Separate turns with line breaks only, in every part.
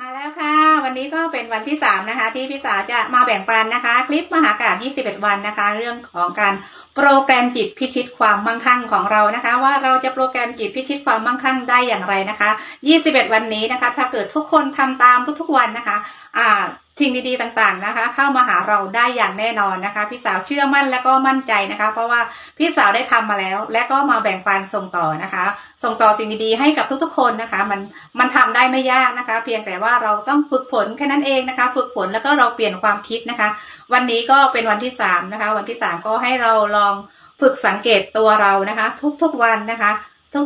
มาแล้วค่ะ วันนี้ก็เป็นวันที่ 3 นะคะ ที่พี่สาวจะมาแบ่งปันนะคะ คลิปมหากาบ21 วันนะคะ เรื่องของการโปรแกรมจิตพิชิตความมั่งคั่งของเรานะคะ ว่าเราจะโปรแกรมจิตพิชิตความมั่งคั่งได้อย่างไรนะคะ 21 วันนี้นะคะ ถ้าเกิดทุกคนทำตามทุกๆวันนะคะ อ่า สิ่งดีๆต่างๆนะคะ เข้ามาหาเราได้อย่างแน่นอนนะคะ พี่สาวเชื่อมั่นและก็มั่นใจนะคะ เพราะว่าพี่สาวได้ทำมาแล้ว และก็มาแบ่งปันส่งต่อนะคะ ส่งต่อสิ่งดีๆให้กับทุกๆคนนะคะ มันมันทำได้ไม่ยากนะคะ เพียงแต่ว่าเราต้องฝึกฝนแค่นั้นเองนะคะ ฝึกฝนแล้วก็เราเปลี่ยนความคิดนะคะ วันนี้ก็เป็นวันที่สามนะคะ วันที่สามก็ให้เราลองฝึกสังเกตตัวเรานะคะ ทุกๆวันนะคะ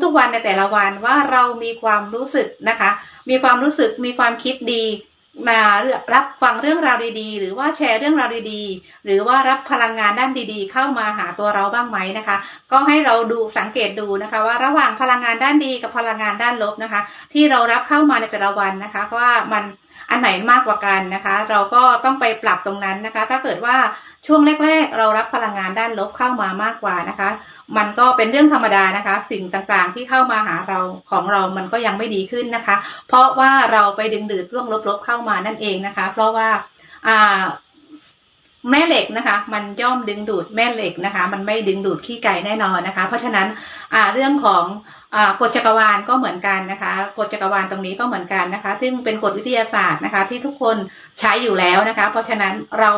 ทุกๆวันในแต่ละวันว่าเรามีความรู้สึกนะคะ มีความรู้สึกมีความคิดดี มารับฟังเรื่องราวดีๆ หรือว่าแชร์เรื่องราวดีๆ หรือว่ารับพลังงานด้านดีๆ เข้ามาหาตัวเราบ้างไหมนะคะ ก็ให้เราดูสังเกตดูนะคะ ว่าระหว่างพลังงานด้านดีกับพลังงานด้านลบนะคะ ที่เรารับเข้ามาในแต่ละวันนะคะว่ามัน อันไหนมากกว่ากันนะคะ เราก็ต้องไปปรับตรงนั้นนะคะ ถ้าเกิดว่าช่วงแรก ๆ เรารับพลังงานด้านลบเข้ามามากกว่านะคะ มันก็เป็นเรื่องธรรมดานะคะ สิ่งต่างๆที่เข้ามาหาเราของเรามันก็ยังไม่ดีขึ้นนะคะ เพราะว่าเราไปดึงดูดเรื่องลบๆเข้ามานั่นเองนะคะ เพราะว่าอ่า แม่เหล็กนะคะ มันย่อมดึงดูดแม่เหล็กนะคะ มันไม่ดึงดูดขี้ไก่แน่นอนนะคะ เพราะฉะนั้นเรื่องของกฎจักรวาลก็เหมือนกันนะคะกฎจักรวาลตรงนี้ก็เหมือนกันนะคะ ซึ่งเป็นกฎวิทยาศาสตร์นะคะ ที่ทุกคนใช้อยู่แล้วนะคะ เพราะฉะนั้นเรา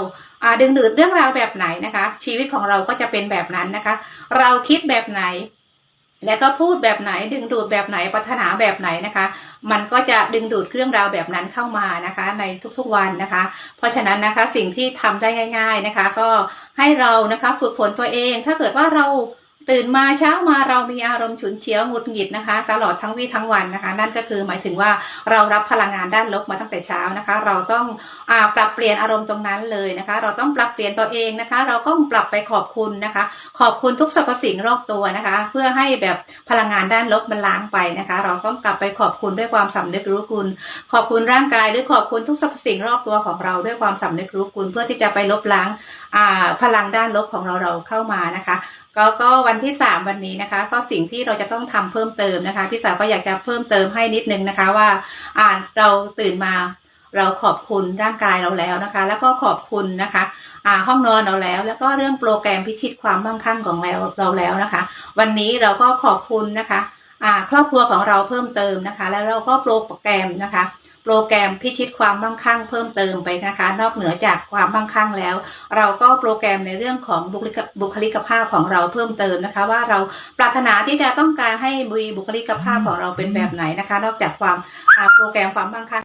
ดึงดูดเรื่องราวแบบไหนนะคะ ชีวิตของเราก็จะเป็นแบบนั้นนะคะ เราคิดแบบไหน แล้วก็พูดแบบไหนดึงดูดแบบไหนปรารถนาแบบไหนนะคะ มันก็จะดึงดูดเรื่องราวแบบนั้นเข้ามานะคะ ในทุกๆวันนะคะ เพราะฉะนั้นนะคะสิ่งที่ทำได้ง่าย ๆนะคะ ก็ให้เรานะคะฝึกฝนตัวเอง ถ้าเกิดว่าเรา ตื่นมาเช้ามาเรามีอารมณ์ฉุนเฉียวหงุดหงิดนะคะ ตลอดทั้งวี่ทั้งวันนะคะ นั่นก็คือหมายถึงว่าเรารับพลังงานด้านลบมาตั้งแต่เช้านะคะ เราต้องอาปรับเปลี่ยนอารมณ์ตรงนั้นเลยนะคะ เราต้องปรับเปลี่ยนตัวเองนะคะ เราต้องปรับไปขอบคุณนะคะ ขอบคุณทุกสรรพสิ่งรอบตัวนะคะ เพื่อให้แบบพลังงานด้านลบมันล้างไปนะคะ เราต้องกลับไปขอบคุณด้วยความสำนึกรู้คุณ ขอบคุณร่างกายหรือขอบคุณทุกสรรพสิ่งรอบตัวของเราด้วยความสำนึกรู้คุณ เพื่อที่จะไปลบล้างอ่าพลังด้านลบของเราเราเข้ามานะคะ ก็ก็วันที่สามวันนี้นะคะ ก็สิ่งที่เราจะต้องทำเพิ่มเติมนะคะ พี่สาวก็อยากจะเพิ่มเติมให้นิดนึงนะคะว่าอ่าเราตื่นมาเราขอบคุณร่างกายเราแล้วนะคะ แล้วก็ขอบคุณนะคะอ่าห้องนอนเราแล้ว แล้วก็เรื่องโปรแกรมพิชิตความมั่งคั่งของเราเราแล้วนะคะ วันนี้เราก็ขอบคุณนะคะอ่าครอบครัวของเราเพิ่มเติมนะคะ แล้วเราก็โปรแกรมนะคะ โปรแกรมพิชิตความมั่งคั่งเพิ่มเติมไปนะคะ นอกเหนือจากความมั่งคั่งแล้ว เราก็โปรแกรมในเรื่องของบุคลิกภาพของเราเพิ่มเติมนะคะ ว่าเราปรารถนาที่จะต้องการให้บุคลิกภาพของเราเป็นแบบไหนนะคะ นอกจากความโปรแกรมความมั่งคั่ง